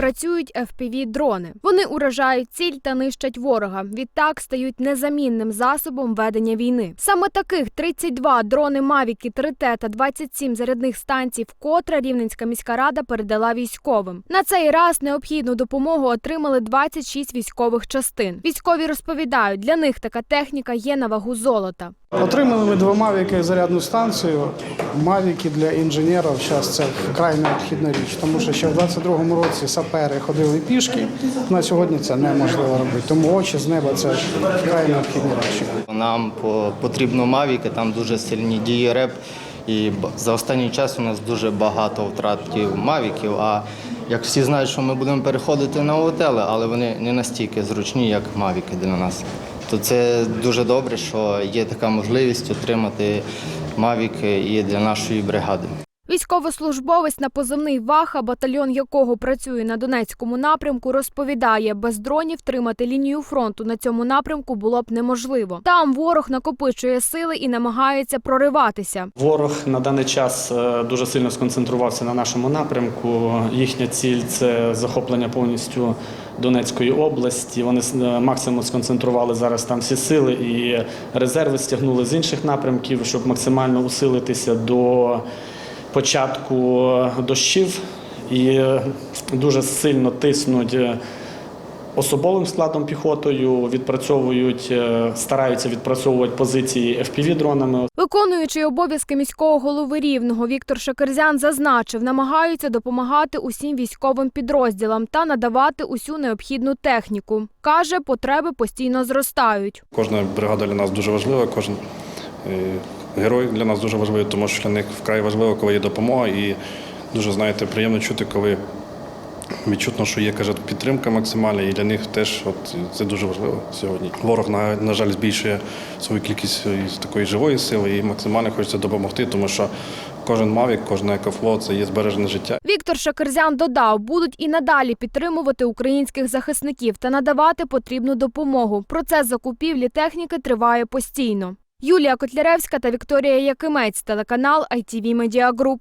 працюють fpv дрони. Вони уражають ціль та нищать ворога. Відтак стають незамінним засобом ведення війни. Саме таких 32 дрони Мавіки 3Т та 27 зарядних станцій вкотре Рівненська міська рада передала військовим. На цей раз необхідну допомогу отримали 26 військових частин. Військові розповідають, для них така техніка є на вагу золота. Отримали ми два мавіки зарядну станцію. Мавіки для інженерів зараз це вкрай необхідна річ, тому що ще в 22-му році сапери ходили пішки. На сьогодні це неможливо робити. Тому очі з неба це вкрай необхідні речі. Нам по- потрібно мавіки, там дуже сильні дії реп. І за останній час у нас дуже багато втратів мавіків. А як всі знають, що ми будемо переходити на отели, але вони не настільки зручні, як мавіки для нас. То це дуже добре, що є така можливість отримати мавіки і для нашої бригади. Військовослужбовець на позивний Ваха, батальйон якого працює на Донецькому напрямку, розповідає, без дронів тримати лінію фронту на цьому напрямку було б неможливо. Там ворог накопичує сили і намагається прориватися. Ворог на даний час е, дуже сильно сконцентрувався на нашому напрямку. Їхня ціль це захоплення повністю Донецької області. Вони е, максимум сконцентрували зараз там всі сили і резерви стягнули з інших напрямків, щоб максимально усилитися до початку дощів і дуже сильно тиснуть. е, Особовим складом піхотою відпрацьовують, е, стараються відпрацьовувати позиції FPV-дронами. Виконуючий обов'язки міського голови рівного Віктор Шакерзян зазначив, намагаються допомагати усім військовим підрозділам та надавати усю необхідну техніку. Каже, потреби постійно зростають. Кожна бригада для нас дуже важлива, кожен е, герой для нас дуже важливий, тому що для них вкрай важливо, коли є допомога. І дуже знаєте, приємно чути, коли відчутно, що є каже, підтримка максимальна, і для них теж от, це дуже важливо сьогодні. Ворог, на, на жаль, збільшує свою кількість такої живої сили і максимально хочеться допомогти, тому що кожен мавік, кожне екофло це є збережене життя. Віктор Шакерзян додав, будуть і надалі підтримувати українських захисників та надавати потрібну допомогу. Процес закупівлі техніки триває постійно. Юлія Котляревська та Вікторія Якимець, телеканал ITV Media Group.